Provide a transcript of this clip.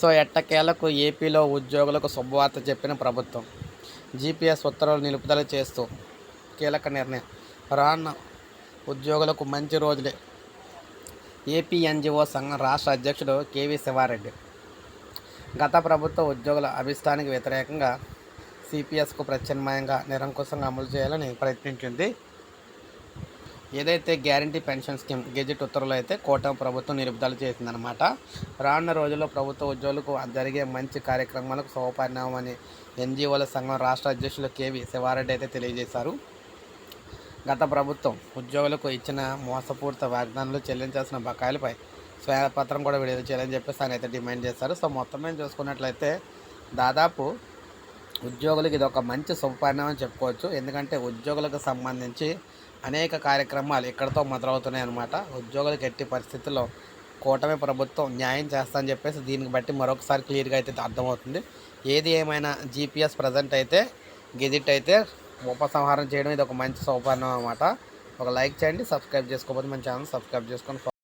So ఎట్టకేలకు ఏపీలో ఉద్యోగులకు శుభవార్త చెప్పిన ప్రభుత్వం. జీపీఎస్ ఉత్తర్వులు నిలుపుదల చేస్తూ కీలక నిర్ణయం. రాన్న ఉద్యోగులకు మంచి రోజులే. ఏపీ ఎన్జిఓ సంఘం రాష్ట్ర అధ్యక్షుడు కేవీ శివారెడ్డి. గత ప్రభుత్వ ఉద్యోగుల అభిష్టానికి వ్యతిరేకంగా సిపిఎస్కు ప్రత్యామ్నాయంగా నిరంకుశంగా అమలు చేయాలని ప్రయత్నించింది ఏదైతే గ్యారంటీ పెన్షన్ స్కీమ్ గెజిట్ ఉత్తర్వులు అయితే కూటమి ప్రభుత్వం నిలుపుదల చేసిందనమాట రానున్న రోజుల్లో ప్రభుత్వ ఉద్యోగులకు జరిగే మంచి కార్యక్రమాలకు శుభపరిణామం అని ఎన్జిఓల సంఘం రాష్ట్ర అధ్యక్షులు కేవీ శివారెడ్డి అయితే తెలియజేశారు. గత ప్రభుత్వం ఉద్యోగులకు ఇచ్చిన మోసపూరిత వాగ్దానాలు చెల్లించాల్సిన బకాయిలపై స్వేదపత్రం కూడా విడుదల చేయాలని చెప్పేసి ఆయన అయితే డిమాండ్ చేశారు. సో మొత్తం మీద చూసుకున్నట్లయితే దాదాపు ఉద్యోగులకు ఇది ఒక మంచి శుభపరిణామం చెప్పుకోవచ్చు. ఎందుకంటే ఉద్యోగులకు సంబంధించి అనేక కార్యక్రమాలు ఇక్కడతో మొదలవుతున్నాయి అన్నమాట. ఉద్యోగులు ఎట్టి పరిస్థితుల్లో కూటమి ప్రభుత్వం న్యాయం చేస్తా అని చెప్పేసి దీనికి బట్టి మరొకసారి క్లియర్గా అయితే అర్థమవుతుంది. ఏది ఏమైనా జీపీఎస్ ప్రజెంట్ అయితే గెజిట్ అయితే ఉపసంహారం చేయడం ఇది ఒక మంచి సోపానం అనమాట ఒక లైక్ చేయండి సబ్స్క్రైబ్ చేసుకోకపోతే మన ఛానల్ సబ్స్క్రైబ్ చేసుకొని